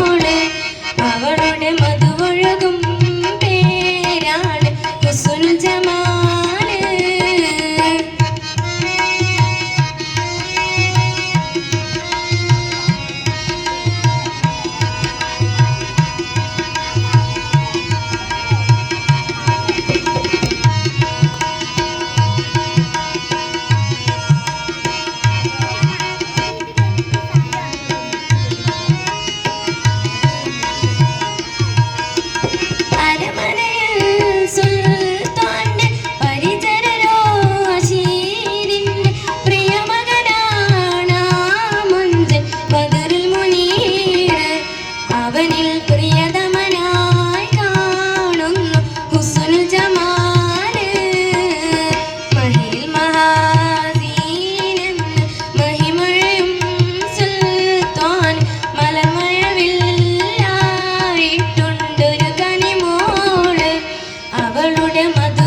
போலே ಮಗಳುಡೆ ಮಗ